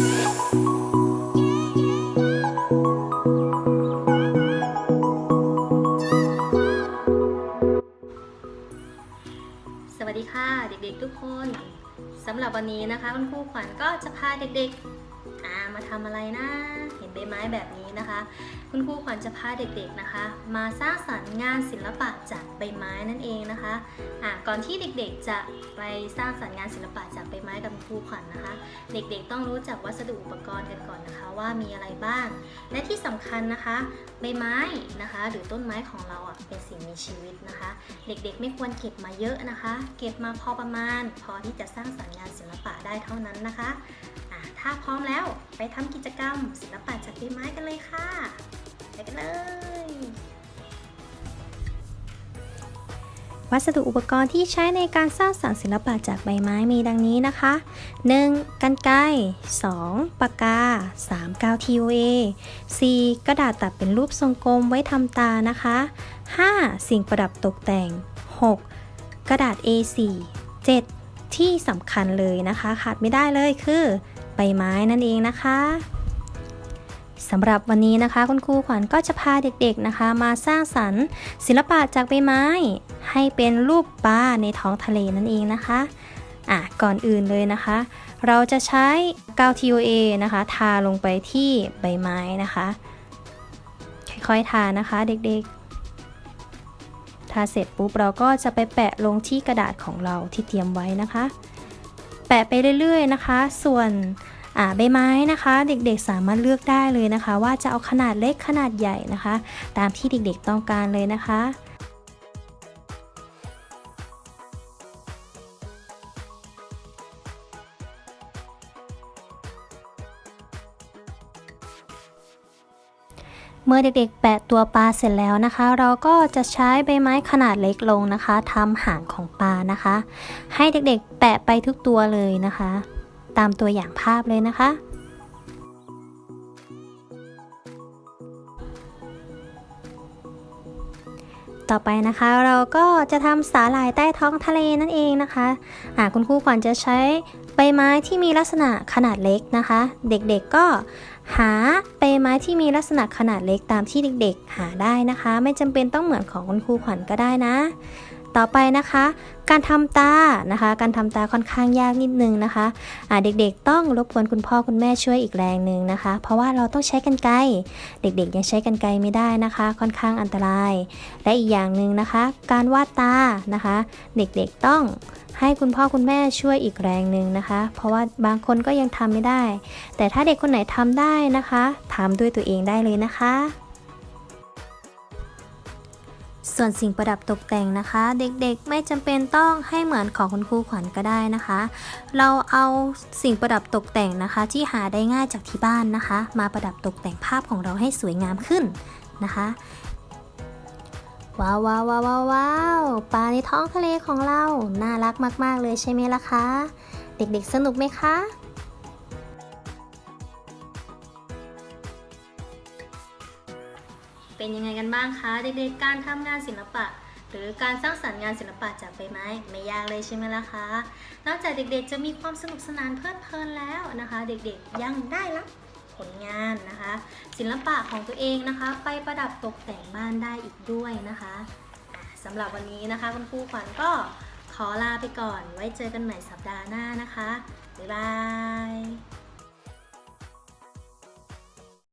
สวัสดีค่ะเด็กๆทุกคนสำหรับวันนี้นะคะคุณครูขวัญก็จะพาเด็กๆมาทำอะไรนะ ใบไม้แบบนี้นะคะ คุณครูขวัญจะพาเด็กๆนะคะ มาสร้างสรรค์งานศิลปะจากใบไม้นั่นเองนะคะอ่าก่อนที่เด็กๆจะไปสร้างสรรค์งานศิลปะจากใบไม้กับครูขวัญนะคะ เด็กๆต้องรู้จักวัสดุอุปกรณ์กันก่อนนะคะ ว่ามีอะไรบ้าง และที่สำคัญนะคะ ใบไม้นะคะ หรือต้นไม้ของเราอะเป็นสิ่งมีชีวิตนะคะ เด็กๆไม่ควรเก็บมาเยอะนะคะ เก็บมาพอประมาณ พอที่จะสร้างสรรค์งานศิลปะได้เท่านั้นนะคะ ถ้าพร้อมแล้วไปทำกิจกรรม ศิลปะจากใบไม้กันเลยค่ะ ไปกันเลย วัสดุอุปกรณ์ที่ใช้ในการสร้างสรรค์ศิลปะจากใบไม้มีดังนี้นะคะ 1. กันไกร 2. ปากกา 3. กาว TOA 4. กระดาษตัดเป็นรูปทรงกลมไว้ทำตานะคะ 5. สิ่งประดับตกแต่ง 6. กระดาษ A4 7. ที่สำคัญเลยนะคะ ขาดไม่ได้เลยคือ บไม้นั่นเองนะคะสำหรับวันนี้นะคะคุณครูขวัญก็จะพาเด็กๆนะคะ มาสร้างสรรค์ศิลปะจากใบไม้ ให้เป็นรูปปลาในท้องทะเลนั่นเองนะคะอะก่อนอื่นเลยนะคะ เราจะใช้กาว TOA นะคะ ทาลงไปที่ใบไม้นะคะ ค่อยๆทานะคะเด็กๆ ทาเสร็จปุ๊บเราก็จะไปแปะลงที่กระดาษของเราที่เตรียมไว้นะคะ แปะไปเรื่อยๆนะคะ ส่วนอ่าใบไม้นะคะ เด็กๆสามารถเลือกได้เลยนะคะ ว่าจะเอาขนาดเล็กขนาดใหญ่นะคะ ตามที่เด็กๆต้องการเลยนะคะ เมื่อเด็กๆ แปะตัวปลาเสร็จแล้วนะคะ เราก็จะใช้ใบไม้ขนาดเล็กลงนะคะทำหางของปลานะคะ ให้เด็กๆ แปะไปทุกตัวเลยนะคะ ตามตัวอย่างภาพเลยนะคะต่อไปนะคะ เราก็จะทำสาหร่ายใต้ท้องทะเลนั่นเองนะคะอ่าคุณครูขวัญจะใช้ ใบไม้ที่มีลักษณะขนาดเล็กนะคะ เด็กๆก็หาใบไม้ที่มีลักษณะขนาดเล็กตามที่เด็กๆ หาได้นะคะ ไม่จำเป็นต้องเหมือนของคุณครูขวัญก็ได้นะ ต่อไปนะคะ การทำตานะคะ การทำตาค่อนข้างยากนิดนึงนะคะอ่าเด็กๆต้องรบกวนคุณพ่อคุณแม่ช่วยอีกแรงหนึ่งนะคะ เพราะว่าเราต้องใช้กันไกรเด็กๆยังใช้กันไกรไม่ได้นะคะ ค่อนข้างอันตราย และอีกอย่างหนึ่งนะคะ การวาดตานะคะ เด็กๆต้องให้คุณพ่อคุณแม่ช่วยอีกแรงหนึ่งนะคะ เพราะว่าบางคนก็ยังทำไม่ได้ แต่ถ้าเด็กคนไหนทำได้นะคะทำด้วยตัวเองได้เลยนะคะ ส่วนสิ่งประดับตกแต่งนะคะ เด็กๆไม่จำเป็นต้องให้เหมือนของคุณครูขวัญก็ได้นะคะ เราเอาสิ่งประดับตกแต่งนะคะ ที่หาได้ง่ายจากที่บ้านนะคะ มาประดับตกแต่งภาพของเราให้สวยงามขึ้นนะคะว้าวว้าวว้าวว้าวว้าวปลาในท้องทะเลของเรา น่ารักมาก ๆ เลยใช่ไหมล่ะคะ เด็กๆสนุกไหมคะ เป็นยังไงกันบ้างคะเด็กๆการทำงานศิลปะ หรือการสร้างสรรค์งานศิลปะจากใบไม้ไม่ยากเลยใช่ไหมล่ะคะ นอกจากเด็กๆ จะมีความสนุกสนานเพลิดเพลินแล้วนะคะ เด็กๆยังได้รับผลงานนะคะ ศิลปะของตัวเองนะคะ ไปประดับตกแต่งบ้านได้อีกด้วยนะคะอะสำหรับวันนี้นะคะคุณครูขวัญก็ขอลาไปก่อน ไว้เจอกันใหม่สัปดาห์หน้านะคะ บ๊ายบาย